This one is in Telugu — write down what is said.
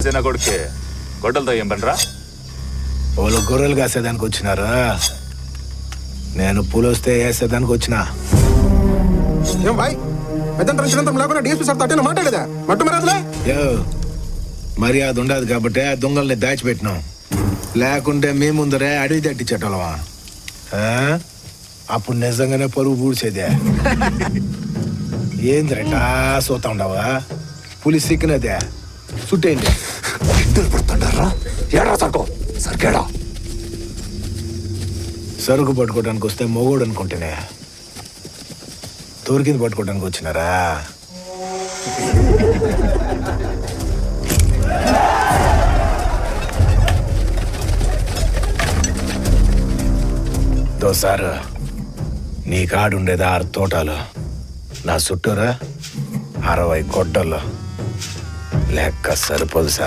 చిన్న కొడుకే గొడ్డలతో ఏం పనిరా వాళ్ళు గొర్రెలు కాసేదానికి వచ్చినారా? నేను పూలొస్తే వేసేదానికి వచ్చినా. ఏం బాయ్? లేకుండా డిఎస్పీ సార్ తట్టిన మాట్లాడేదా మట్టు మరాదులే? యో మర్యాద ఉండదు కాబట్టి ఆ దొంగల్ని దాచిపెట్టినాం. లేకుంటే మీ ముందరే అడవి తట్టించేటోళ్ళమా? ఆ? అప్పుడు నిజంగానే పరువు పూడ్చేదే. ఏంద్రటా సోతా ఉండవా? పులి సిక్కినదే. చుట్టేయండి ఇద్దరు పడుతుండారా ఏడా సరుకు? సరికేడా? సరుకు పట్టుకోవడానికి వస్తే మొగోడు అనుకుంటేనే. దొరికింది పట్టుకోవడానికి వచ్చినారా? దోసారు నీ కాడుండేది ఆరు తోటలు. నా చుట్టూరా అరవై గొడ్డలు ब्लैक का सरपल सा